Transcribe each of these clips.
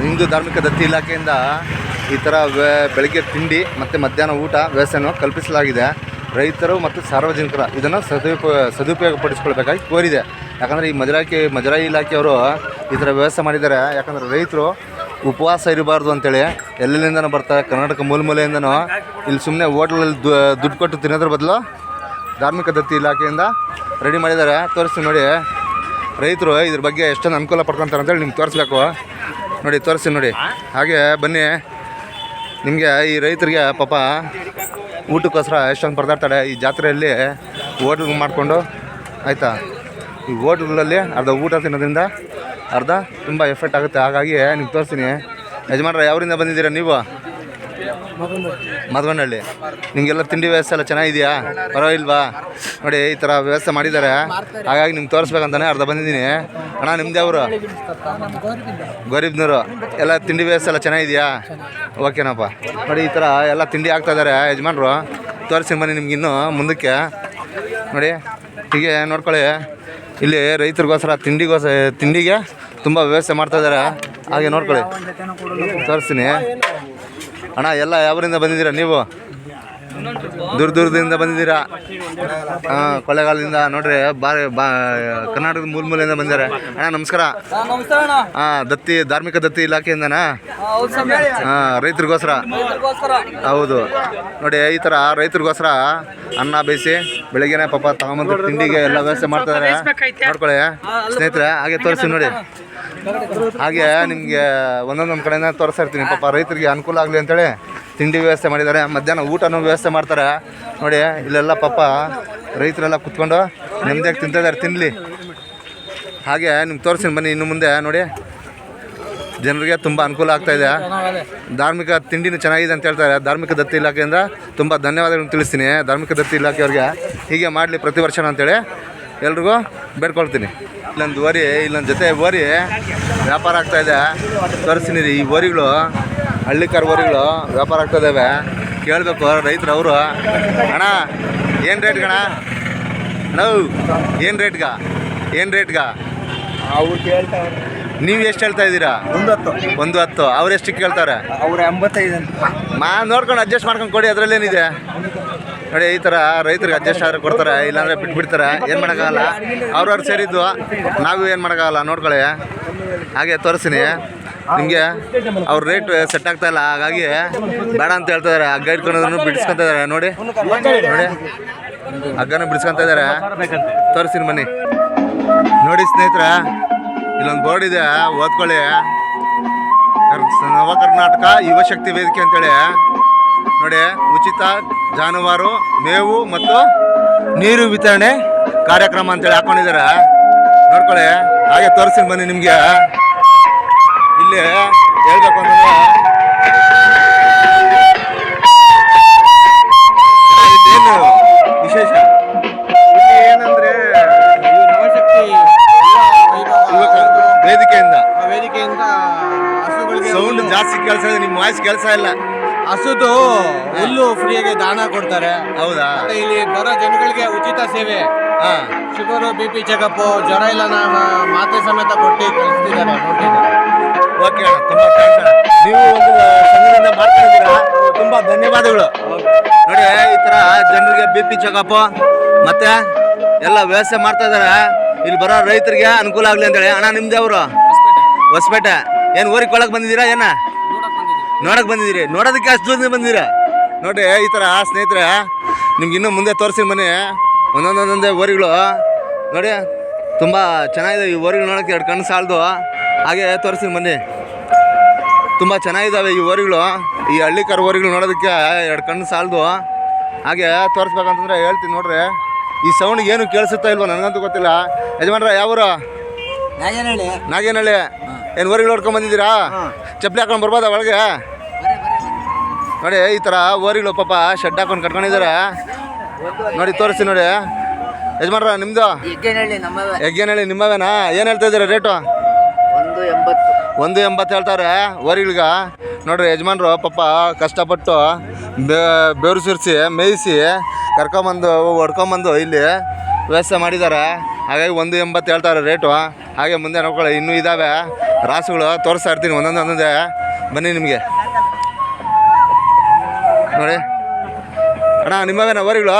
ಹಿಂದೂ ಧಾರ್ಮಿಕ ದತ್ತಿ ಇಲಾಖೆಯಿಂದ ಈ ಥರ ಬೆಳಗ್ಗೆ ತಿಂಡಿ ಮತ್ತು ಮಧ್ಯಾಹ್ನ ಊಟ, ವ್ಯವಸ್ಥೆಯನ್ನು ಕಲ್ಪಿಸಲಾಗಿದೆ. ರೈತರು ಮತ್ತು ಸಾರ್ವಜನಿಕರ ಇದನ್ನು ಸದುಪಯೋಗ ಸದುಪಯೋಗಪಡಿಸ್ಕೊಳ್ಬೇಕಾಗಿ ಕೋರಿದೆ. ಯಾಕಂದರೆ ಈ ಮಜರಾಯಿ ಮಜರಾಯಿ ಇಲಾಖೆಯವರು ಈ ಥರ ವ್ಯವಸ್ಥೆ ಮಾಡಿದ್ದಾರೆ. ಯಾಕಂದರೆ ರೈತರು ಉಪವಾಸ ಇರಬಾರ್ದು ಅಂತೇಳಿ ಎಲ್ಲೆಲ್ಲಿಂದನೂ ಬರ್ತಾರೆ. ಕರ್ನಾಟಕ ಮೂಲ ಮೂಲೆಯಿಂದನೂ ಇಲ್ಲಿ ಸುಮ್ಮನೆ ಹೋಟ್ಲಲ್ಲಿ ದುಡ್ಡು ಕೊಟ್ಟು ತಿನ್ನೋದ್ರ ಬದಲು ಧಾರ್ಮಿಕ ದತ್ತಿ ಇಲಾಖೆಯಿಂದ ರೆಡಿ ಮಾಡಿದ್ದಾರೆ. ತೋರಿಸ್ತೀನಿ ನೋಡಿ. ರೈತರು ಇದ್ರ ಬಗ್ಗೆ ಎಷ್ಟೊಂದು ಅನುಕೂಲ ಪಡ್ಕೊತಾರೆ ಅಂತೇಳಿ ನಿಮ್ಗೆ ತೋರಿಸ್ಬೇಕು. ನೋಡಿ ತೋರಿಸಿ ನೋಡಿ. ಹಾಗೆ ಬನ್ನಿ. ನಿಮಗೆ ಈ ರೈತರಿಗೆ ಪಾಪ ಊಟಕ್ಕೋಸ್ಕರ ಎಷ್ಟೊಂದು ಪರದಾಡ್ತಾರೆ ಈ ಜಾತ್ರೆಯಲ್ಲಿ ಹೋಟ್ಲ್ ಮಾಡಿಕೊಂಡು, ಆಯಿತಾ? ಈ ಹೋಟ್ಲಲ್ಲಿ ಅರ್ಧ ಊಟ ತಿನ್ನೋದ್ರಿಂದ ಅರ್ಧ ತುಂಬ ಎಫೆಕ್ಟ್ ಆಗುತ್ತೆ. ಹಾಗಾಗಿ ನಿಮ್ಗೆ ತೋರಿಸ್ತೀನಿ. ಯಜಮಾನ್ರ, ಯಾವರಿಂದ ಬಂದಿದ್ದೀರಾ ನೀವು? ಮಧುವನಹಳ್ಳಿ ನಿಮಗೆಲ್ಲ ತಿಂಡಿ ವ್ಯವಸ್ಥೆ ಎಲ್ಲ ಚೆನ್ನಾಗಿದೆಯಾ? ಪರವಾಗಿಲ್ವಾ? ನೋಡಿ, ಈ ಥರ ವ್ಯವಸ್ಥೆ ಮಾಡಿದ್ದಾರೆ. ಹಾಗಾಗಿ ನಿಮ್ಗೆ ತೋರಿಸ್ಬೇಕಂತಾನೆ ಅರ್ಧ ಬಂದಿದ್ದೀನಿ. ಅಣ್ಣ ನಿಮ್ಮದೇ ಅವರು ಗರೀಬ್ನವರು ಎಲ್ಲ ತಿಂಡಿ ವ್ಯವಸ್ಥೆ ಎಲ್ಲ ಚೆನ್ನಾಗಿದೆಯಾ? ಓಕೆನಪ್ಪ. ನೋಡಿ, ಈ ಥರ ಎಲ್ಲ ತಿಂಡಿ ಇದ್ದಾರೆ ಯಜಮಾನ್ರು. ತೋರಿಸಿ ಬನ್ನಿ ನಿಮ್ಗೆ ಇನ್ನೂ ಮುಂದಕ್ಕೆ. ನೋಡಿ, ಹೀಗೆ ನೋಡ್ಕೊಳ್ಳಿ. ಇಲ್ಲಿ ರೈತರಿಗೋಸ್ಕರ ತಿಂಡಿಗೋಸ್ಕರ, ತಿಂಡಿಗೆ ತುಂಬ ವ್ಯವಸ್ಥೆ ಮಾಡ್ತಾ ಇದ್ದಾರೆ. ಹಾಗೆ ನೋಡ್ಕೊಳ್ಳಿ. ತೋರಿಸ್ತೀನಿ. ಅಣ್ಣ ಎಲ್ಲ ಯಾವರಿಂದ ಬಂದಿದ್ದೀರಾ ನೀವು? ದೂರ ದೂರದಿಂದ ಬಂದಿದ್ದೀರಾ? ಹಾಂ ಕೊಳ್ಳೇಗಾಲದಿಂದ. ನೋಡ್ರಿ ಬಾರಿ ಬಾ ಕರ್ನಾಟಕದ ಮೂಲ ಮೂಲೆಯಿಂದ ಬಂದಿದ್ದಾರೆ. ಅಣ್ಣ ನಮಸ್ಕಾರ. ಹಾಂ ದತ್ತಿ ಧಾರ್ಮಿಕ ದತ್ತಿ ಇಲಾಖೆಯಿಂದನಾ? ಹಾಂ ರೈತರಿಗೋಸ್ಕರ. ರೈತರಿಗೋಸ್ಕರ. ಹೌದು. ನೋಡಿ ಈ ಥರ ರೈತರಿಗೋಸ್ಕರ ಅನ್ನ ಬೇಯಿಸಿ ಬೆಳಿಗ್ಗೆನೆ ಪಾಪ ತಗೊಂಬಂದು ತಿಂಡಿಗೆ ಎಲ್ಲ ವ್ಯವಸ್ಥೆ ಮಾಡ್ತಾರೆ ನೋಡ್ಕೊಳ್ಳಿ ಸ್ನೇಹಿತರೆ ಹಾಗೆ ತೋರಿಸಿ ನೋಡಿ. ಹಾಗೆ ನಿಮಗೆ ಒಂದೊಂದೊಂದು ಕಡೆಯಿಂದ ತೋರಿಸ್ತಾ ಇರ್ತೀನಿ. ಪಾಪ ರೈತರಿಗೆ ಅನುಕೂಲ ಆಗಲಿ ಅಂತೇಳಿ. ತಿಂಡಿ ವ್ಯವಸ್ಥೆ ಮಾಡಿದ್ದಾರೆ. ಮಧ್ಯಾಹ್ನ ಊಟನೂ ವ್ಯವಸ್ಥೆ ಮಾಡ್ತಾರೆ. ನೋಡಿ, ಇಲ್ಲೆಲ್ಲ ಪಾಪ ರೈತರೆಲ್ಲ ಕುತ್ಕೊಂಡು ನೆಮ್ಮದಿಯಾಗಿ ತಿಂತಿದ್ದಾರೆ ತಿನ್ನಲಿ ಹಾಗೆ ನಿಮ್ಗೆ ತೋರಿಸ್ತೀನಿ ಬನ್ನಿ ಇನ್ನು ಮುಂದೆ. ನೋಡಿ, ಜನರಿಗೆ ತುಂಬ ಅನುಕೂಲ ಆಗ್ತಾ ಇದೆ. ಧಾರ್ಮಿಕ ತಿಂಡಿನೂ ಚೆನ್ನಾಗಿದೆ ಅಂತ ಹೇಳ್ತಾರೆ. ಧಾರ್ಮಿಕ ದತ್ತಿ ಇಲಾಖೆಯಿಂದ ತುಂಬ ಧನ್ಯವಾದಗಳನ್ನು ತಿಳಿಸ್ತೀನಿ. ಧಾರ್ಮಿಕ ದತ್ತಿ ಇಲಾಖೆಯವ್ರಿಗೆ ಹೀಗೆ ಮಾಡಲಿ ಪ್ರತಿ ವರ್ಷ ಅಂತೇಳಿ ಎಲ್ರಿಗೂ ಬೇಡ್ಕೊಳ್ತೀನಿ. ಇಲ್ಲೊಂದು ಓರಿ ಇಲ್ಲೊಂದು ಜೊತೆ ಓರಿ ವ್ಯಾಪಾರ ಆಗ್ತಾ ಇದೆ. ತೋರಿಸ್ತೀನಿ ರೀ ಈ ಓರಿಗಳು ಹಳ್ಳಿಕಾರ ಓರಿಗಳು ವ್ಯಾಪಾರ ಆಗ್ತಾ ಇದ್ದಾವೆ ಕೇಳಬೇಕು ರೈತರು ಅವರು ಅಣ್ಣ ಏನು ರೇಟ್ ಗಣ? ನೌ ಏನು ರೇಟ್ಗ ಏನು ರೇಟ್ಗ ಅವ್ರು ಕೇಳ್ತಾವ್ರೆ ನೀವು ಎಷ್ಟು ಹೇಳ್ತಾ ಇದ್ದೀರಾ? ಒಂದು ಹತ್ತು. ಒಂದು ಹತ್ತು. ಅವ್ರು ಎಷ್ಟು ಕೇಳ್ತಾರೆ? ಅವ್ರು ಎಂಬತ್ತೈದು ಮಾ ನೋಡ್ಕೊಂಡು ಅಡ್ಜಸ್ಟ್ ಮಾಡ್ಕೊಂಡು ಕೊಡಿ ಅದರಲ್ಲೇನಿದೆ. ನೋಡಿ, ಈ ಥರ ರೈತರಿಗೆ ಅಡ್ಜಸ್ಟ್ ಆದ್ರೆ ಕೊಡ್ತಾರೆ, ಇಲ್ಲಾಂದ್ರೆ ಬಿಟ್ಬಿಡ್ತಾರೆ. ಏನು ಮಾಡೋಕ್ಕಾಗಲ್ಲ. ಅವ್ರವ್ರು ಸೇರಿದ್ದು, ನಾವು ಏನು ಮಾಡೋಕ್ಕಾಗಲ್ಲ, ನೋಡ್ಕೊಳ್ಳಿ. ಹಾಗೆ ತೋರಿಸ್ತೀನಿ. ನಿಮಗೆ ಅವ್ರ ರೇಟ್ ಸೆಟ್ ಆಗ್ತಾ ಇಲ್ಲ, ಹಾಗಾಗಿ ಬೇಡ ಅಂತ ಹೇಳ್ತಾ ಇದಾರೆ. ಹಗ್ಗ ಇಟ್ಕೊಂಡು ಬಿಡಿಸ್ಕೊತ ಇದ್ದಾರೆ ನೋಡಿ ನೋಡಿ. ಹಗ್ಗನ ಬಿಡಿಸ್ಕೊತ ಇದ್ದಾರೆ ತೋರಿಸ್ತೀನಿ ಬನ್ನಿ. ನೋಡಿ ಸ್ನೇಹಿತರ, ಇಲ್ಲೊಂದು ಬೋರ್ಡ್ ಇದೆ, ಓದ್ಕೊಳ್ಳಿ. ನವ ಕರ್ನಾಟಕ ಯುವಶಕ್ತಿ ವೇದಿಕೆ ಅಂತೇಳಿ. ನೋಡಿ, ಉಚಿತ ಜಾನುವಾರು ಮೇವು ಮತ್ತು ನೀರು ವಿತರಣೆ ಕಾರ್ಯಕ್ರಮ ಅಂತೇಳಿ ಹಾಕೊಂಡಿದ್ದಾರೆ. ನೋಡ್ಕೊಳ್ಳಿ ಹಾಗೆ ತೋರಿಸ್ತೀನಿ ಬನ್ನಿ ನಿಮಗೆ. ಇಲ್ಲಿ ಹೇಳ್ಬೇಕು ಅಂತ ಏನು ವಿಶೇಷ? ಏನಂದ್ರೆ ವೇದಿಕೆಯಿಂದ. ವೇದಿಕೆಯಿಂದ ಸೌಂಡ್ ಜಾಸ್ತಿ ಕೆಲಸ ಇದೆ ನಿಮ್ಮ ವಾಯ್ಸ್ ಕೆಲಸ ಇಲ್ಲ. ಹಸುದು ಹುಲ್ಲು ಫ್ರೀಯಾಗಿ ದಾನ ಕೊಡ್ತಾರೆ. ಹೌದಾ? ಮತ್ತೆ ಇಲ್ಲಿ ಬರೋ ಜನಗಳಿಗೆ ಉಚಿತ ಸೇವೆ. ಹಾಂ. ಶುಗರು ಬಿ ಪಿ ಚೆಕಪ್ ಜ್ವರ ಇಲ್ಲ ನಾನು ಮಾತ್ರೆ ಸಮೇತ ಕೊಟ್ಟು ಕಳಿಸ್ತಿದ್ದಾರೆ ನೋಡ್ತಿದ್ದಾರೆ. ಓಕೆ ಅಣ್ಣ ತುಂಬ ಥ್ಯಾಂಕ್ಸ್ ಅಣ್ಣ. ನೀವು ಒಂದು ಸಂಘದಿಂದ ಮಾಡ್ಕೊಂಡಿದ್ದೀರಾ ತುಂಬ ಧನ್ಯವಾದಗಳು. ನೋಡಿ ಈ ಥರ ಜನರಿಗೆ ಬಿ ಪಿ ಚೆಕಪ್ ಮತ್ತೆ ಎಲ್ಲ ವ್ಯವಸ್ಥೆ ಮಾಡ್ತಾ ಇದ್ದಾರೆ. ಇಲ್ಲಿ ಬರೋ ರೈತರಿಗೆ ಅನುಕೂಲ ಆಗಲಿ ಅಂತೇಳಿ. ಅಣ್ಣ ನಿಮ್ದು ಅವರು ಹೊಸಪೇಟೆ. ಏನು ಊರಿಗೆ ಕೊಳಕ್ಕೆ ಬಂದಿದ್ದೀರಾ ಏನ? ನೋಡಕ್ಕೆ ಬಂದಿದ್ದೀರಿ. ನೋಡೋದಕ್ಕೆ ಅಷ್ಟು ದೂರದಿಂದ ಬಂದಿದ್ದೀರಾ? ನೋಡಿ ಈ ಥರ ಸ್ನೇಹಿತರೆ ನಿಮ್ಗೆ ಇನ್ನೂ ಮುಂದೆ ತೋರಿಸಿ ಮನೆ ಒಂದೊಂದೊಂದೊಂದೇ ಓರಿಗಳು ನೋಡಿ ತುಂಬ ಚೆನ್ನಾಗಿದೆ ಈ ಓರಿಗಳು ನೋಡೋಕ್ಕೆ ಎರಡು ಕಣ್ಣು ಸಾಲದು. ಹಾಗೆ ತೋರಿಸಿ ಮನೆ. ತುಂಬ ಚೆನ್ನಾಗಿದ್ದಾವೆ ಈ ಓರಿಗಳು ಈ ಹಳ್ಳಿಕಾರ ಓರಿಗಳು ನೋಡೋದಕ್ಕೆ ಎರಡು ಕಣ್ಣು ಸಾಲದು. ಹಾಗೆ ತೋರಿಸ್ಬೇಕಂತಂದ್ರೆ ಹೇಳ್ತೀನಿ ನೋಡ್ರಿ. ಈ ಸೌಂಡ್ ಏನು ಕೇಳಿಸುತ್ತಾ ಇಲ್ವೋ ನನಗಂತೂ ಗೊತ್ತಿಲ್ಲ. ಯಜಮಾನ್ರ ಯಾವ ನಾಗೇನಹಳ್ಳಿ. ನಾಗೇನಹಳ್ಳಿ. ಏನು ಊರಿಗೆ ನೋಡ್ಕೊಂಡ್ ಬಂದಿದ್ದೀರಾ? ಚಪ್ಪಲಿ ಹಾಕೊಂಡು ಬರ್ಬೋದ ಒಳಗೆ? ನೋಡಿ ಈ ಥರ ಓರಿಗಳು ಪಾಪ ಶೆಡ್ ಹಾಕೊಂಡು ಕಟ್ಕೊಂಡಿದ್ದಾರೆ ನೋಡಿ ತೋರಿಸಿ ನೋಡಿ. ಯಜಮಾನ್ರ ನಿಮ್ಮದು ಎಗ್ಗೇನಹಳ್ಳಿ ನಿಮ್ಮವೇನಾ? ಏನು ಹೇಳ್ತಾ ಇದ್ದೀರಾ ರೇಟು? ಒಂದು ಎಂಬತ್ತು. ಒಂದು ಎಂಬತ್ತು ಹೇಳ್ತಾರೆ ಓರಿಗಳ್ಗ ನೋಡ್ರಿ ಯಜಮಾನ್ರು ಪಾಪ ಕಷ್ಟಪಟ್ಟು ಬೇರು ಸುರಿಸಿ ಮೇಯಿಸಿ ಕರ್ಕೊಂಬಂದು ಹೊಡ್ಕೊಂಬಂದು ಇಲ್ಲಿ ವ್ಯವಸ್ಥೆ ಮಾಡಿದ್ದಾರೆ. ಹಾಗಾಗಿ ಒಂದು ಎಂಬತ್ತು ಹೇಳ್ತಾರೆ ರೇಟು. ಹಾಗೆ ಮುಂದೆ ನೋಡ್ಕೊಳ್ಳಿ ಇನ್ನೂ ಇದ್ದಾವೆ ರಾಸುಗಳು ತೋರಿಸ್ತಾ ಇರ್ತೀನಿ, ಒಂದೊಂದು, ಒಂದೊಂದೇ. ಬನ್ನಿ ನಿಮಗೆ. ನೋಡಿ. ಅಣ್ಣ, ನಿಮ್ಮವೇನ ಓರಿಗಳು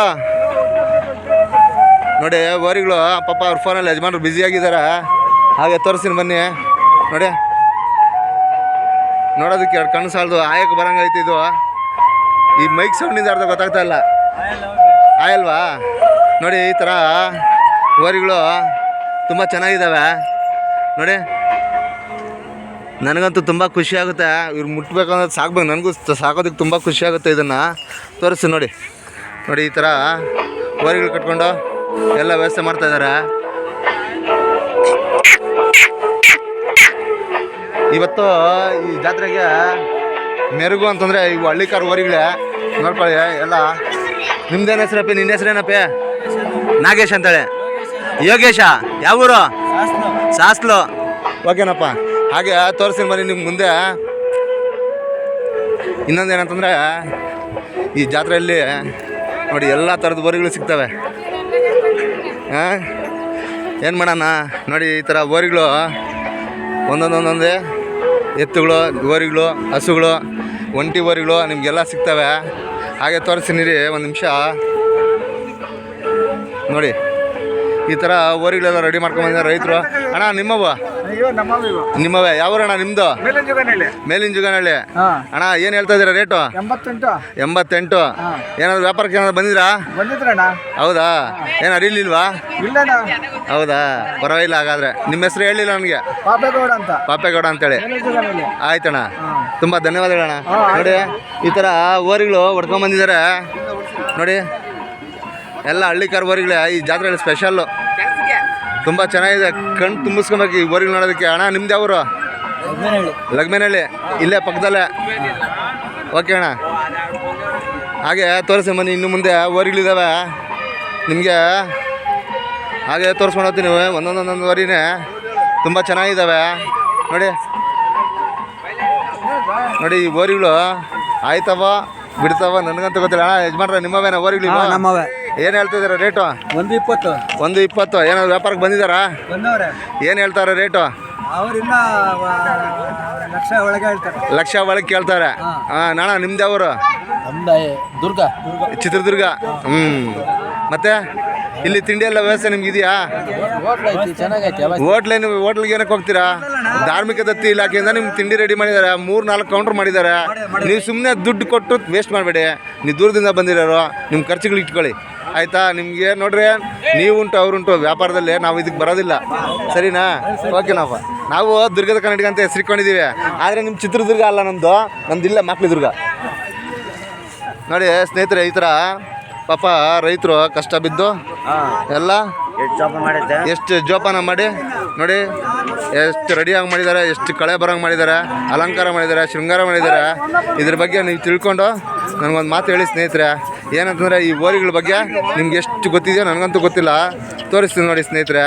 ನೋಡಿ ಓರಿಗಳು ಪಾಪ ಅವ್ರ ಫೋನಲ್ಲಿ ಯಜಮಾನರು ಬ್ಯುಸಿಯಾಗಿದ್ದಾರೆ ಹಾಗೆ ತೋರಿಸ್ತೀನಿ ಬನ್ನಿ. ನೋಡಿ. ನೋಡೋದಕ್ಕೆ ಎರಡು ಕಣ್ಣು ಸಾಲದು, ಆಯಕ್ಕೆ ಬರಂಗೈತಿ ಇದು. ಈ ಮೈಕ್ ಸೌಂಡಿಂದ ಅರ್ಧ ಗೊತ್ತಾಗ್ತಾ ಇಲ್ಲ. ಆಯಲ್ವಾ? ನೋಡಿ, ಈ ಥರ ಓರಿಗಳು ತುಂಬ ಚೆನ್ನಾಗಿದ್ದಾವೆ ನೋಡಿ. ನನಗಂತೂ ತುಂಬ ಖುಷಿ ಆಗುತ್ತೆ. ಇವ್ರು ಮುಟ್ಬೇಕಂದ್ರೆ ಸಾಕ್ಬೇಕು. ನನಗೂ ಸಾಕೋದಕ್ಕೆ ತುಂಬ ಖುಷಿ ಆಗುತ್ತೆ ಇದನ್ನು. ತೋರಿಸಿ ನೋಡಿ. ನೋಡಿ ಈ ಥರ ಹೋರಿಗಳು ಕಟ್ಕೊಂಡು ಎಲ್ಲ ವ್ಯವಸ್ಥೆ ಮಾಡ್ತಾ ಇದ್ದಾರೆ ಇವತ್ತು ಈ ಜಾತ್ರೆಗೆ ಮೆರುಗು ಅಂತಂದರೆ ಇವು ಹಳ್ಳಿಕಾರ್ ಓರಿಗಳೇ ನೋಡ್ಕೊಳ್ಳಿ ಎಲ್ಲ. ನಿಮ್ದೇನು ಹೆಸ್ರಪ್ಪ? ನಿನ್ನ ಹೆಸ್ರೇನಪ್ಪ ನಾಗೇಶ್ ಅಂತೇಳಿ. ಯೋಗೇಶ. ಯಾವ ಊರು ಸಾಸ್ಲು. ಓಕೆನಪ್ಪ. ಹಾಗೆ ತೋರಿಸ್ತೀನಿ ಬನ್ನಿ ನಿಮ್ಗೆ ಮುಂದೆ. ಇನ್ನೊಂದು ಏನಂತಂದರೆ, ಈ ಜಾತ್ರೆಯಲ್ಲಿ ನೋಡಿ ಎಲ್ಲ ಥರದ ಬೋರಿಗಳು ಸಿಗ್ತವೆ. ಹಾಂ ಏನು ಮಾಡೋಣ? ನೋಡಿ ಈ ಥರ ಬೋರಿಗಳು ಒಂದೊಂದೊಂದೊಂದೇ ಎತ್ತುಗಳು ಬೋರಿಗಳು ಹಸುಗಳು, ಒಂಟಿ ಬೋರಿಗಳು ನಿಮಗೆಲ್ಲ ಸಿಗ್ತವೆ. ಹಾಗೆ ತೋರಿಸ್ತೀನಿ ಒಂದು ನಿಮಿಷ. ನೋಡಿ, ಈ ಥರ ಬೋರಿಗಳೆಲ್ಲ ರೆಡಿ ಮಾಡ್ಕೊಂಬಂದಿದ್ದಾರೆ ರೈತರು. ಅಣ್ಣ ನಿಮ್ಮವ ಅಯ್ಯೋ ನಮ್ಮ ನಿಮ್ಮವೇ ಯಾವ ನಿಮ್ದು? ಮೇಲಿನ ಜುಗನಹಳ್ಳಿ. ಅಣ್ಣ ಏನ್ ಹೇಳ್ತಾ ಇದ್ದೀರಾ ರೇಟು? ಎಂಬತ್ತೆಂಟು. ಎಂಬತ್ತೆಂಟು. ಏನಾದ್ರು ವ್ಯಾಪಾರಕ್ಕೆ ಏನಾದ್ರು ಬಂದಿದ್ರಾ? ಬಂದಿದ್ರಣ್ಣ. ಹೌದಾ? ಏನು ಅರಿಲಿಲ್ವಾ ಹೌದಾ? ಪರವಾಗಿಲ್ಲ ಹಾಗಾದ್ರೆ. ನಿಮ್ಮ ಹೆಸರು ಹೇಳಿಲ್ಲ ನನಗೆ ಪಾಪೇಗೌಡ ಅಂತ. ಪಾಪೇಗೌಡ ಅಂತೇಳಿ. ಆಯ್ತಣ್ಣ. ತುಂಬಾ ಧನ್ಯವಾದಗಳಣ್ಣ. ನೋಡಿ ಈ ತರ ಓರಿಗಳು ಹೊಡ್ಕೊಂಬಂದಿದ್ದಾರೆ. ನೋಡಿ ಎಲ್ಲ ಹಳ್ಳಿಕಾರ್ ಓರಿಗಳೇ ಈ ಜಾತ್ರೆಯಲ್ಲಿ ಸ್ಪೆಷಲ್ಲು ತುಂಬ ಚೆನ್ನಾಗಿದೆ. ಕಣ್ಣು ತುಂಬಿಸ್ಕೊಬೇಕು ಈ ಓರಿಗಳು ನೋಡೋದಕ್ಕೆ. ಅಣ್ಣ ನಿಮ್ದು ಯಾವರು? ಲಗ್ಮೇನಹಳ್ಳಿ. ಇಲ್ಲೇ ಪಕ್ಕದಲ್ಲೇ. ಓಕೆ ಅಣ್ಣ. ಹಾಗೆ ತೋರಿಸಿ ಬನ್ನಿ ಇನ್ನು ಮುಂದೆ ಓರಿಗಳಿದ್ದಾವೆ ನಿಮಗೆ ಹಾಗೆ ತೋರಿಸ್ಕೊಂಡು ಹೋಗ್ತೀನಿ ಒಂದೊಂದೊಂದೊಂದು ವರಿನೇ ತುಂಬ ಚೆನ್ನಾಗಿದ್ದಾವೆ ನೋಡಿ. ನೋಡಿ ಈ ಓರಿಗಳು ಆಯ್ತವ ಬಿಡ್ತಾವ ನನಗಂತೂ ಗೊತ್ತಿಲ್ಲ. ಅಣ್ಣ ಯಜಮಾನ್ರ ನಿಮ್ಮವೇನ ಓರಿಗಳು ನಮ್ಮವೇ. ಏನು ಹೇಳ್ತಿದಾರ ರೇಟು? ಒಂದು ಇಪ್ಪತ್ತು. ಒಂದು ಇಪ್ಪತ್ತು. ಏನಾದ್ರು ವ್ಯಾಪಾರಕ್ಕೆ ಬಂದಿದ್ದಾರಾ? ಬಂದವ್ರೆ. ಏನು ಹೇಳ್ತಾರೆ ರೇಟು? ಅವ್ರಿನ್ನ ಲಕ್ಷ ಒಳಗೆ ಹೇಳ್ತಾರೆ. ಲಕ್ಷ ಒಳಗೆ ಕೇಳ್ತಾರೆ. ಹಾಂ. ನಾಣ ನಿಮ್ದು ಅವರು ದುರ್ಗ. ಚಿತ್ರದುರ್ಗ. ಹ್ಞೂ ಮತ್ತೆ? ಇಲ್ಲಿ ತಿಂಡಿ ಎಲ್ಲ ವ್ಯವಸ್ಥೆ ನಿಮ್ಗೆ ಇದೆಯಾ? ಚೆನ್ನಾಗೈತೆ ಹೋಟ್ಲೆ ನೀವು ಹೋಟ್ಲಿಗೆ ಏನಕ್ಕೆ ಹೋಗ್ತೀರಾ? ಧಾರ್ಮಿಕ ದತ್ತಿ ಇಲಾಖೆಯಿಂದ ನಿಮ್ಗೆ ತಿಂಡಿ ರೆಡಿ ಮಾಡಿದ್ದಾರೆ. ಮೂರು ನಾಲ್ಕು ಕೌಂಟ್ರ್ ಮಾಡಿದ್ದಾರೆ ನೀವು ಸುಮ್ಮನೆ ದುಡ್ಡು ಕೊಟ್ಟು ವೇಸ್ಟ್ ಮಾಡಬೇಡಿ. ನೀವು ದೂರದಿಂದ ಬಂದಿರೋರು ನಿಮ್ಮ ಖರ್ಚುಗಳು ಇಟ್ಕೊಳ್ಳಿ. ಆಯಿತಾ? ನಿಮಗೆ ನೋಡ್ರಿ, ನೀವುಂಟು, ಅವರುಂಟು, ವ್ಯಾಪಾರದಲ್ಲಿ ನಾವು ಇದಕ್ಕೆ ಬರೋದಿಲ್ಲ. ಸರಿನಾ? ಓಕೆನಪ್ಪ ನಾವು ದುರ್ಗದ ಕನ್ನಡಿಗ ಅಂತ ಹೆಸರಿಕೊಂಡಿದ್ದೀವಿ ಆದರೆ ನಿಮ್ಮ ಚಿತ್ರದುರ್ಗ ಅಲ್ಲ ನಮ್ಮದು ನಮ್ದು ಇಲ್ಲ ಮಕ್ಳಿದುರ್ಗ ನೋಡಿ ಸ್ನೇಹಿತರೆ, ಈ ಥರ ಪಾಪ ರೈತರು ಕಷ್ಟ ಬಿದ್ದು, ಎಲ್ಲ ಎಷ್ಟು ಜೋಪಾನ ಮಾಡಿ? ನೋಡಿ, ಎಷ್ಟು ರೆಡಿಯಾಗಿ ಮಾಡಿದ್ದಾರೆ, ಎಷ್ಟು ಕಳೆ ಬರೋಂಗೆ ಮಾಡಿದ್ದಾರೆ, ಅಲಂಕಾರ ಮಾಡಿದ್ದಾರೆ, ಶೃಂಗಾರ ಮಾಡಿದ್ದಾರೆ. ಇದ್ರ ಬಗ್ಗೆ ನೀವು ತಿಳ್ಕೊಂಡು ನನಗೊಂದು ಮಾತು ಹೇಳಿ ಸ್ನೇಹಿತರೆ. ಏನಂತಂದರೆ ಈ ಓರಿಗಳ ಬಗ್ಗೆ ನಿಮ್ಗೆ ಎಷ್ಟು ಗೊತ್ತಿದೆಯೋ ನನಗಂತೂ ಗೊತ್ತಿಲ್ಲ. ತೋರಿಸ್ತೀನಿ ನೋಡಿ ಸ್ನೇಹಿತರೆ.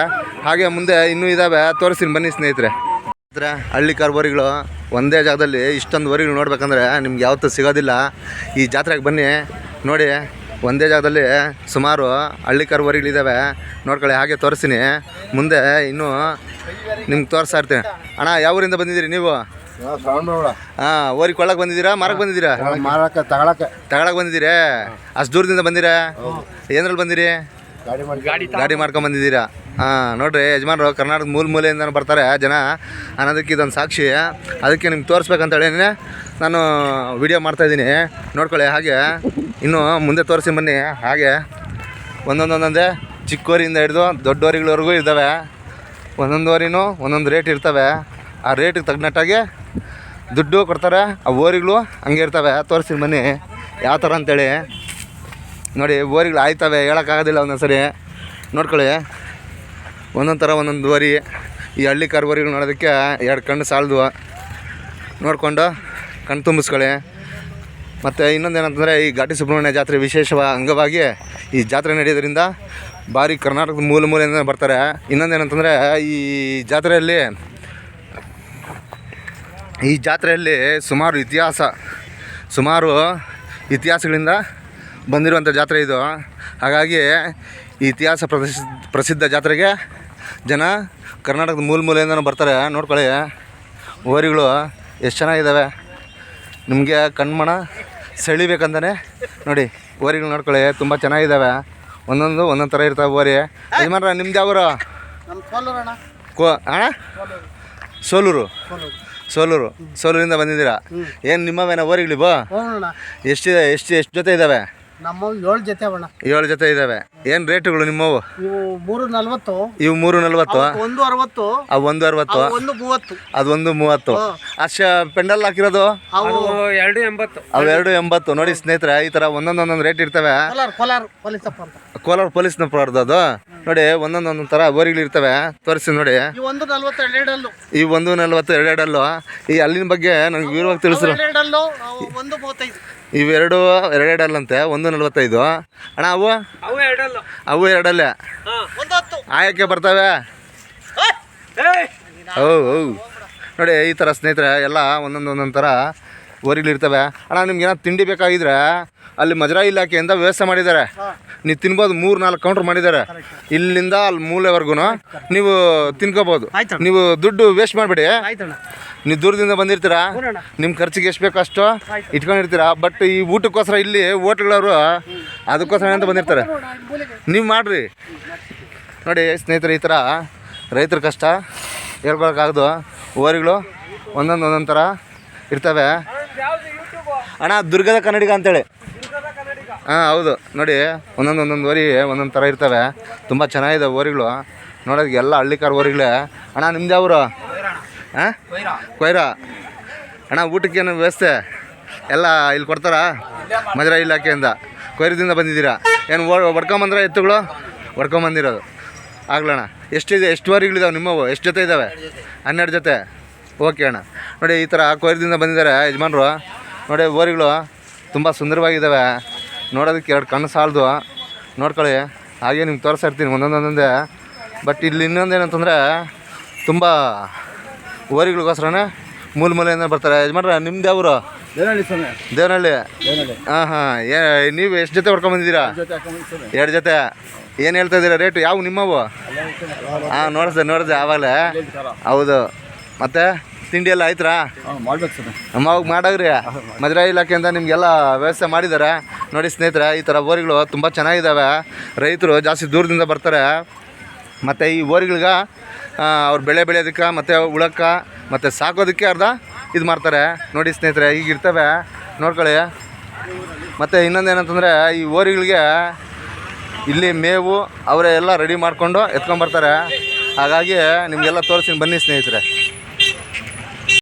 ಹಾಗೆ ಮುಂದೆ ಇನ್ನೂ ಇದ್ದಾವೆ ತೋರಿಸ್ತೀನಿ ಬನ್ನಿ ಸ್ನೇಹಿತರೆ. ಹಳ್ಳಿ ಕಾರ್ಬೋರಿಗಳು ಒಂದೇ ಜಾಗದಲ್ಲಿ ಇಷ್ಟೊಂದು ಓರಿಗಳು ನೋಡ್ಬೇಕಂದ್ರೆ ನಿಮ್ಗೆ ಯಾವತ್ತೂ ಸಿಗೋದಿಲ್ಲ. ಈ ಜಾತ್ರೆಗೆ ಬನ್ನಿ. ನೋಡಿ ಒಂದೇ ಜಾಗದಲ್ಲಿ ಸುಮಾರು ಹಳ್ಳಿ ಕರ್ವರಿಗಳಿದ್ದಾವೆ ನೋಡ್ಕೊಳ್ಳಿ ಹಾಗೆ ತೋರಿಸ್ತೀನಿ. ಮುಂದೆ ಇನ್ನೂ ನಿಮ್ಗೆ ತೋರಿಸ್ತಾ ಇರ್ತೀನಿ. ಅಣ್ಣ ಯಾವ ಊರಿಂದ ಬಂದಿದ್ದೀರಿ ನೀವು? ಹಾಂ ಓರಿ ಕೊಳ್ಳಕ್ಕೆ ಬಂದಿದ್ದೀರಾ ಮಾರಕ್ಕೆ ಬಂದಿದ್ದೀರಾ? ಮಾರಕ್ಕೆ ತಗೊಳಕ್ಕೆ ತಗೊಳಕ್ಕೆ ಬಂದಿದ್ದೀರಾ? ಅಷ್ಟು ದೂರದಿಂದ ಬಂದಿರಾ? ಏನ್ರಲ್ಲಿ ಬಂದಿರಿ? ಗಾಡಿ ಮಾಡ್ಕೊಂಡ್ ಬಂದಿದ್ದೀರಾ? ಹಾಂ, ನೋಡ್ರಿ, ಯಜಮಾನ್ರು ಕರ್ನಾಟಕ ಮೂಲ ಮೂಲೆಯಿಂದ ಬರ್ತಾರೆ ಜನ. ಅನ್ನೋದಕ್ಕೆ ಇದೊಂದು ಸಾಕ್ಷಿ. ಅದಕ್ಕೆ ನಿಮ್ಗೆ ತೋರಿಸ್ಬೇಕಂತ ಹೇಳಿ ನಾನು. ವಿಡಿಯೋ ಮಾಡ್ತಾಯಿದ್ದೀನಿ ನೋಡ್ಕೊಳ್ಳಿ ಹಾಗೆ. ಇನ್ನು ಮುಂದೆ ತೋರಿಸಿ ಬನ್ನಿ. ಹಾಗೆ. ಒಂದೊಂದೊಂದೊಂದೇ ಚಿಕ್ಕೋರಿಯಿಂದ ಹಿಡಿದು ದೊಡ್ಡವರಿಗಳವರೆಗೂ ಇದ್ದಾವೆ. ಒಂದೊಂದು ಓರಿನೂ ಒಂದೊಂದು ರೇಟ್ ಇರ್ತವೆ. ಆ ರೇಟಿಗೆ ತಗ್ನಟ್ಟಾಗಿ ದುಡ್ಡು ಕೊಡ್ತಾರೆ. ಆ ಓರಿಗಳು ಹಂಗೆ ಇರ್ತವೆ. ತೋರಿಸಿ ಬನ್ನಿ. ಯಾವ ಥರ ಅಂತೇಳಿ. ನೋಡಿ ಓರಿಗಳು ಆಯ್ತವೆ, ಹೇಳೋಕ್ಕಾಗೋದಿಲ್ಲ ಒಂದೊಂದು ಸರಿ ನೋಡ್ಕೊಳ್ಳಿ. ಒಂದೊಂದು ಥರ ಒಂದೊಂದು ವರಿ ಈ ಹಳ್ಳಿ ಕಾರ್ ಓರಿಗಳು ನೋಡೋದಕ್ಕೆ ಎರಡು ಕಣ್ಣು ಸಾಲದು. ನೋಡಿಕೊಂಡು ಕಣ್ಣು ತುಂಬಿಸ್ಕೊಳ್ಳಿ. ಮತ್ತು ಇನ್ನೊಂದು ಏನಂತಂದರೆ ಈ ಘಾಟಿ ಸುಬ್ರಹ್ಮಣ್ಯ ಜಾತ್ರೆ ವಿಶೇಷ ಅಂಗವಾಗಿ ಈ ಜಾತ್ರೆ ನಡೆಯೋದ್ರಿಂದ ಭಾರಿ ಕರ್ನಾಟಕದ ಮೂಲ ಮೂಲೆಯಿಂದ ಬರ್ತಾರೆ. ಇನ್ನೊಂದು ಏನಂತಂದರೆ ಈ ಜಾತ್ರೆಯಲ್ಲಿ ಈ ಜಾತ್ರೆಯಲ್ಲಿ ಸುಮಾರು ಇತಿಹಾಸ, ಸುಮಾರು ಇತಿಹಾಸಗಳಿಂದ ಬಂದಿರುವಂಥ ಜಾತ್ರೆ ಇದು. ಹಾಗಾಗಿ ಇತಿಹಾಸ ಪ್ರಸಿದ್ಧ ಪ್ರಸಿದ್ಧ ಜಾತ್ರೆಗೆ ಜನ ಕರ್ನಾಟಕದ ಮೂಲ ಮೂಲೆಯಿಂದ ಬರ್ತಾರೆ. ನೋಡ್ಕೊಳ್ಳಿ. ಓರಿಗಳು ಎಷ್ಟು ಚೆನ್ನಾಗಿದ್ದಾವೆ ನಿಮಗೆ ಕಣ್ಮಣ ಸೆಳಿಬೇಕಂತಾನೆ. ನೋಡಿ ಓರಿಗಳು ನೋಡ್ಕೊಳ್ಳಿ ತುಂಬ ಚೆನ್ನಾಗಿದ್ದಾವೆ ಒಂದೊಂದು ಒಂದೊಂದು ಥರ ಇರ್ತಾವೆ ಓರಿ ಯಜಮಾನ್ರ ನಿಮ್ದು ಯಾವರು ಕೋ ಅಣ್ಣ ಸೋಲೂರು. ಸೋಲೂರು. ಸೋಲೂರಿಂದ ಬಂದಿದ್ದೀರಾ? ಏನು ನಿಮ್ಮವೇನ ಓರಿಗಳಿವು ಎಷ್ಟಿದೆ ಎಷ್ಟು ಎಷ್ಟು ಜೊತೆ ಇದ್ದಾವೆ ನಮ್ಮ ಏಳು ಜೊತೆ ಬಣ್ಣ ಏಳು ಜೊತೆ ಇದ್ದಾವೆ ಏನು ರೇಟುಗಳು ನಿಮ್ಮವು? ಇವು ಮೂರು ನಲ್ವತ್ತು. ಇವು ಮೂರು ನಲ್ವತ್ತು? ಒಂದು ಅರವತ್ತು. ಅವು ಒಂದು ಅರವತ್ತು? ಒಂದು ಮೂವತ್ತು. ಅದೊಂದು ಮೂವತ್ತು. ಅಷ್ಟ ಪೆಂಡಲ್ ಹಾಕಿರೋದು? ಅವು ಎರಡು ಎಂಬತ್ತು. ಅವೆರಡು ಎಂಬತ್ತು. ನೋಡಿ ಸ್ನೇಹಿತರೆ ಈ ತರ ಒಂದೊಂದೊಂದೊಂದು ಒಂದೊಂದು ರೇಟ್ ಇರ್ತವೆ. ಕೋಲಾರ ಪೊಲೀಸ್ ಅಂತ. ಕೋಲಾರ ಅದು. ನೋಡಿ ಒಂದೊಂದು ತರ ಬೋರಿಗಳು ಓರಿಗಳು ಇರ್ತವೆ. ತೋರಿಸಿ ನೋಡಿ. ಒಂದು ನಲ್ವತ್ತು ಎರಡೆರಡಲ್ಲು. ಈ ಒಂದು ನಲ್ವತ್ತು ಎರಡೆರಡಲ್ಲು. ಈ ಅಲ್ಲಿನ ಬಗ್ಗೆ ನನಗೆ ವಿವರವಾಗಿ ತಿಳಿಸ್ರು. ಎರಡೆರಡಲ್ಲು ಅವು ಒಂದು ಮೂವತ್ತೈದು. ಇವೆರಡು ಎರಡೆರಡಲ್ಲಂತೆ? ಒಂದು ನಲ್ವತ್ತೈದು. ಅಣ್ಣ ಅವು? ಅವು ಎರಡಲ್ಲ. ಆಯಕ್ಕೆ ಬರ್ತವೆ? ಓ ಓ ನೋಡಿ ಈ ಥರ ಸ್ನೇಹಿತರೆ ಎಲ್ಲ ಒಂದೊಂದು ಒಂದೊಂದು ಥರ ಓರಿಗಳಿರ್ತವೆ ಅಣ್ಣ ನಿಮ್ಗೆ ಏನಾದ್ರು ತಿಂಡಿ ಬೇಕಾಗಿದ್ರೆ ಅಲ್ಲಿ ಮಜರಾ ಇಲಾಖೆಯಿಂದ ವ್ಯವಸ್ಥೆ ಮಾಡಿದ್ದಾರೆ. ನೀವು ತಿನ್ಬೋದು ಮೂರು ನಾಲ್ಕು ಕೌಂಟ್ರ್ ಮಾಡಿದ್ದಾರೆ ಇಲ್ಲಿಂದ ಅಲ್ಲಿ ಮೂಲೆವರೆಗೂ ನೀವು ತಿನ್ಕೋಬೋದು. ನೀವು ದುಡ್ಡು ವೇಸ್ಟ್ ಮಾಡಬೇಡಿ. ನೀವು ದೂರದಿಂದ ಬಂದಿರ್ತೀರಾ. ನಿಮ್ಮ ಖರ್ಚಿಗೆ ಎಷ್ಟು ಬೇಕೋ ಅಷ್ಟು ಇಟ್ಕೊಂಡಿರ್ತೀರಾ. ಬಟ್ ಈ ಊಟಕ್ಕೋಸ್ಕರ ಇಲ್ಲಿ ಹೋಟ್ಲ್ಗಳವರು ಅದಕ್ಕೋಸ್ಕರ ಅಂತ ಬಂದಿರ್ತಾರೆ. ನೀವು ಮಾಡಿರಿ. ನೋಡಿ ಸ್ನೇಹಿತರೆ ಈ ಥರ ರೈತರ ಕಷ್ಟ ಹೇಳ್ಕೊಳಕ್ಕಾಗದು ಓರಿಗಳು ಒಂದೊಂದು ಒಂದೊಂದು ಥರ ಇರ್ತವೆ. ಅಣ್ಣ, ದುರ್ಗದ ಕನ್ನಡಿಗ ಅಂತೇಳಿ. ಹಾಂ, ಹೌದು. ನೋಡಿ, ಒಂದೊಂದು ಒಂದೊಂದು ಓರಿ ಒಂದೊಂದು ಥರ ಇರ್ತವೆ. ತುಂಬ ಚೆನ್ನಾಗಿದೆ ಓರಿಗಳು. ನೋಡೋದಕ್ಕೆ ಎಲ್ಲ ಹಳ್ಳಿಕಾರ ಓರಿಗಳೇ. ಅಣ್ಣ, ನಿಮ್ದು ಯಾವ್ರು? ಹಾಂ? ಕೊಯ್ರಾ. ಅಣ್ಣ ಊಟಕ್ಕೇನು ವ್ಯವಸ್ಥೆ? ಎಲ್ಲ ಇಲ್ಲಿ ಕೊಡ್ತಾರಾ? ಮಜರಾ ಇಲಾಖೆಯಿಂದ. ಕೊಯ್ರದಿಂದ ಬಂದಿದ್ದೀರಾ? ಏನು ಹೊಡ್ಕೊಂಬಂದ್ರ ಎತ್ತುಗಳು? ಹೊಡ್ಕೊಂಬಂದಿರೋದು. ಆಗ್ಲಣ್ಣ ಎಷ್ಟಿದೆ, ಎಷ್ಟು ವಾರಿಗಳಿದಾವೆ ನಿಮ್ಮವು? ಎಷ್ಟು ಜೊತೆ ಇದ್ದಾವೆ ಹನ್ನೆರಡು ಜೊತೆ. ಓಕೆ ಅಣ್ಣ. ನೋಡಿ, ಈ ಥರ ಕೊಯ್ರದಿಂದ ಬಂದಿದ್ದಾರೆ ಯಜಮಾನ್ರು. ನೋಡಿ ಓರಿಗಳು ತುಂಬ ಸುಂದರವಾಗಿದ್ದಾವೆ ನೋಡೋದಕ್ಕೆ ಎರಡು ಕಣ್ಣು ಸಾಲದು. ನೋಡ್ಕೊಳ್ಳಿ ಹಾಗೆ ನಿಮ್ಗೆ ತೋರಿಸ್ತಾ ಇರ್ತೀನಿ ಒಂದೊಂದೊಂದೊಂದೇ ಬಟ್ ಇಲ್ಲಿ ಇನ್ನೊಂದು ಏನಂತಂದರೆ ತುಂಬ ಓರಿಗಳಿಗೋಸ್ಕರನೇ ಮೂಲ ಮೂಲೆಯಿಂದ ಬರ್ತಾರೆ. ಯಜಮಾನ್ರ ನಿಮ್ದು ಯಾವರು ದೇವನಹಳ್ಳಿ ಹಾಂ ಹಾಂ. ಏ ನೀವು ಎಷ್ಟು ಜೊತೆ ಹೊಡ್ಕೊಂಬಂದಿದ್ದೀರಾ? ಎರಡು ಜೊತೆ. ಏನು ಹೇಳ್ತಾ ಇದ್ದೀರಾ ರೇಟು? ಯಾವ ನಿಮ್ಮವು? ಹಾಂ ನೋಡಿಸ್ದೆ ನೋಡಿದೆ ಆವಾಗಲೇ. ಹೌದು. ಮತ್ತೆ? ತಿಂಡಿ ಎಲ್ಲ ಆಯ್ತಾ ಮಾಡ್ಬೇಕು ಅವಾಗ ಮಾಡಾಗ್ರಿ. ಮದುವೆ ಇಲಾಖೆಯಿಂದ ನಿಮಗೆಲ್ಲ ವ್ಯವಸ್ಥೆ ಮಾಡಿದ್ದಾರೆ ನೋಡಿ ಸ್ನೇಹಿತರೆ ಈ ಥರ ಓರಿಗಳು ತುಂಬ ಚೆನ್ನಾಗಿದ್ದಾವೆ ರೈತರು ಜಾಸ್ತಿ ದೂರದಿಂದ ಬರ್ತಾರೆ. ಮತ್ತು ಈ ಓರಿಗಳಿಗೆ ಅವ್ರು ಬೆಳೆ ಬೆಳೆಯೋದಕ್ಕೆ ಮತ್ತು ಉಳಕ್ಕೆ ಮತ್ತು ಸಾಕೋದಕ್ಕೆ ಅರ್ಧ ಇದು ಮಾಡ್ತಾರೆ. ನೋಡಿ ಸ್ನೇಹಿತರೆ ಈಗ ಇರ್ತವೆ ನೋಡ್ಕೊಳ್ಳಿ. ಮತ್ತು ಇನ್ನೊಂದು ಏನಂತಂದರೆ ಈ ಓರಿಗಳಿಗೆ ಇಲ್ಲಿ ಮೇವು ಅವರೇ ಎಲ್ಲ ರೆಡಿ ಮಾಡಿಕೊಂಡು ಎತ್ಕೊಂಬರ್ತಾರೆ ಹಾಗಾಗಿ ನಿಮಗೆಲ್ಲ ತೋರಿಸ್ತೀನಿ ಬನ್ನಿ ಸ್ನೇಹಿತರೆ.